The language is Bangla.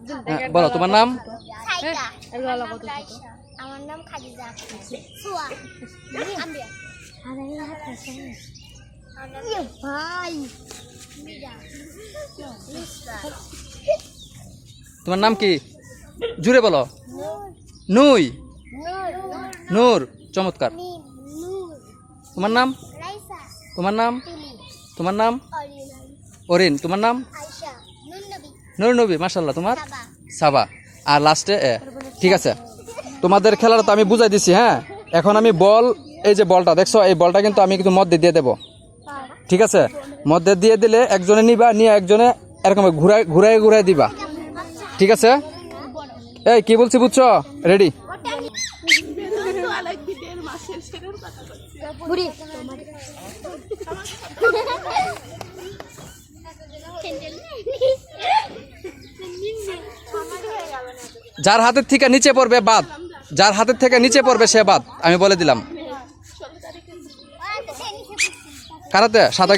হ্যাঁ, বলো তোমার নাম? আমার খাদিজা। ভাই। মিরা। লিসা তোমার নাম কি? জুড়ে বলো। নুই। নূর। নূর। চমৎকার তোমার নাম? তোমার নাম? তোমার নাম? অরিন। তোমার নাম? নুর নবী মাসাল্লাহ তোমার? সাবা। সাবা। আর লাস্টে এ ঠিক আছে। তোমাদের খেলাটা তো আমি বুঝাই দিছি হ্যাঁ? এখন আমি বল এই যে বলটা দেখছ এই বলটা কিন্তু আমি কিন্তু মধ্যে দিয়ে দেবো। ঠিক আছে? মধ্যে দিয়ে দিলে একজনে নিবা নিয়ে একজনে এরকম ঘুরাই ঘুরাই ঘুরাই দিবা। ঠিক আছে? এই কি বলছি বুঝছ? রেডি বুড়ি। যার হাতের থেকে নিচে পড়বে বাদ যার হাতের থেকে নিচে পড়বে সে বাদ আমি বলে দিলাম। কারাতে সাদা